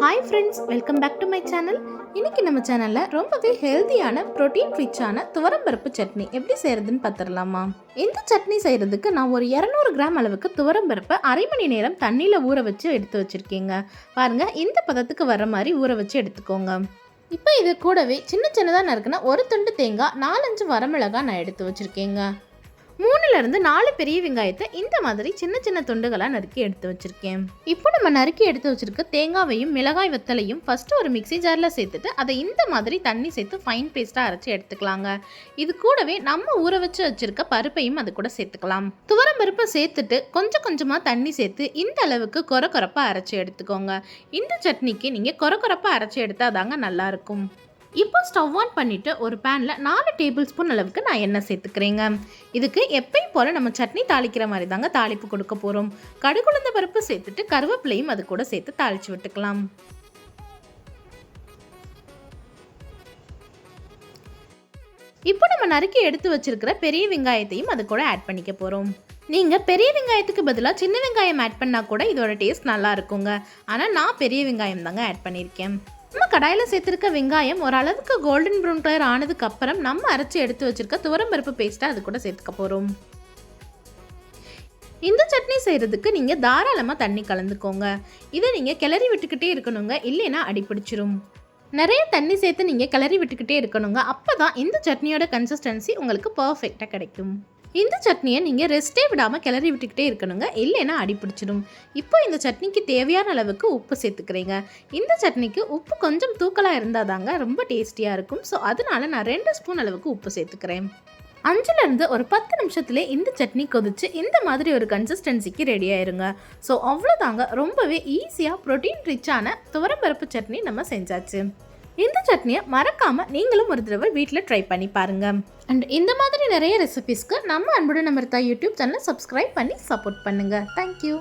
Hi friends welcome back to my channel இன்னைக்கு நம்ம சேனலில் ரொம்பவே ஹெல்த்தியான ப்ரோட்டீன் ரிச்சான துவரம்பருப்பு சட்னி எப்படி செய்கிறதுன்னு பார்த்துடலாமா? இந்த சட்னி செய்கிறதுக்கு நான் ஒரு இரநூறு கிராம் அளவுக்கு துவரம்பருப்பை அரை மணி நேரம் தண்ணியில் ஊற வச்சு எடுத்து வச்சுருக்கீங்க. பாருங்கள் இந்த பதத்துக்கு வர மாதிரி ஊற வச்சு எடுத்துக்கோங்க. இப்போ இது கூடவே சின்ன சின்னதாக நறுக்குன ஒரு துண்டு தேங்காய் நாலஞ்சு வரமிளகாய் நான் எடுத்து வச்சுருக்கேங்க. மூணுலேருந்து நாலு பெரிய வெங்காயத்தை இந்த மாதிரி சின்ன சின்ன துண்டுகளாக நறுக்கி எடுத்து வச்சுருக்கேன். இப்போ நம்ம நறுக்கி எடுத்து வச்சுருக்க தேங்காவையும் மிளகாய் வத்தலையும் ஃபஸ்ட்டு ஒரு மிக்ஸி ஜாரில் சேர்த்துட்டு அதை இந்த மாதிரி தண்ணி சேர்த்து ஃபைன் பேஸ்ட்டாக அரைச்சி எடுத்துக்கலாங்க. இது கூடவே நம்ம ஊற வச்சு வச்சுருக்க பருப்பையும் அது கூட சேர்த்துக்கலாம். துவரம் பருப்பை சேர்த்துட்டு கொஞ்சம் கொஞ்சமாக தண்ணி சேர்த்து இந்த அளவுக்கு கொர கொரப்பாக அரைச்சி எடுத்துக்கோங்க. இந்த சட்னிக்கு நீங்கள் கொர கொரப்பாக அரைச்சி எடுத்தால் தாங்க நல்லாயிருக்கும் இப்போ ஸ்டவ் ஆன் பண்ணிவிட்டு ஒரு பேனில் நாலு டேபிள் ஸ்பூன் அளவுக்கு நான் எண்ணெய் சேர்த்துக்கிறேங்க. இதுக்கு எப்பயும் போல் நம்ம சட்னி தாளிக்கிற மாதிரி தாங்க தாளிப்பு கொடுக்க போகிறோம் கடுகுளுந்த பருப்பு சேர்த்துட்டு கருவேப்பிலையும் அது கூட சேர்த்து தாளித்து விட்டுக்கலாம். இப்போ நம்ம நறுக்கி எடுத்து வச்சிருக்கிற பெரிய வெங்காயத்தையும் அது கூட ஆட் பண்ணிக்க போகிறோம் நீங்கள் பெரிய வெங்காயத்துக்கு பதிலாக சின்ன வெங்காயம் ஆட் பண்ணால் கூட இதோட டேஸ்ட் நல்லா இருக்குங்க. ஆனால் நான் பெரிய வெங்காயம் தாங்க ஆட் பண்ணியிருக்கேன் நம்ம கடாயில் சேர்த்துருக்க வெங்காயம் ஓரளவுக்கு கோல்டன் ப்ரௌன் கலர் ஆனதுக்கு அப்புறம் நம்ம அரைச்சி எடுத்து வச்சிருக்க துவரம்பருப்பு பேஸ்ட்டை அது கூட சேர்த்துக்க போகிறோம் இந்த சட்னி செய்கிறதுக்கு நீங்கள் தாராளமாக தண்ணி கலந்துக்கோங்க. இதை நீங்கள் கிளறி விட்டுக்கிட்டே இருக்கணுங்க இல்லைன்னா அடிப்பிடிச்சிரும் நிறைய தண்ணி சேர்த்து நீங்கள் கிளறி விட்டுக்கிட்டே இருக்கணுங்க அப்போ தான் இந்த சட்னியோட கன்சிஸ்டன்சி உங்களுக்கு பர்ஃபெக்டாக கிடைக்கும். இந்த சட்னியை நீங்கள் ரெஸ்ட்டே விடாமல் கிளறி விட்டுக்கிட்டே இருக்கணுங்க. இல்லைன்னா அடி பிடிச்சிடும். இப்போ இந்த சட்னிக்கு தேவையான அளவுக்கு உப்பு சேர்த்துக்கிறீங்க. இந்த சட்னிக்கு உப்பு கொஞ்சம் தூக்கலாக இருந்தால் தாங்க ரொம்ப டேஸ்டியாக இருக்கும். ஸோ அதனால நான் ரெண்டு ஸ்பூன் அளவுக்கு உப்பு சேர்த்துக்கிறேன். அஞ்சுலேருந்து ஒரு பத்து நிமிஷத்துலேயே இந்த சட்னி கொதிச்சு இந்த மாதிரி ஒரு கன்சிஸ்டன்சிக்கு ரெடி ஆயிருங்க. ஸோ அவ்வளோதாங்க ரொம்பவே ஈஸியாக ப்ரோட்டீன் ரிச்சான துவரம்பருப்பு சட்னி நம்ம செஞ்சாச்சு. இந்த சட்னியை மறக்காமல் நீங்களும் ஒரு தடவை வீட்டில் ட்ரை பண்ணி பாருங்க. அண்ட் இந்த மாதிரி நிறைய ரெசிபிஸ்க்கு நம்ம அன்புடன் அமிர்தா யூடியூப் சேனலை சப்ஸ்கிரைப் பண்ணி சப்போர்ட் பண்ணுங்கள் தேங்க்யூ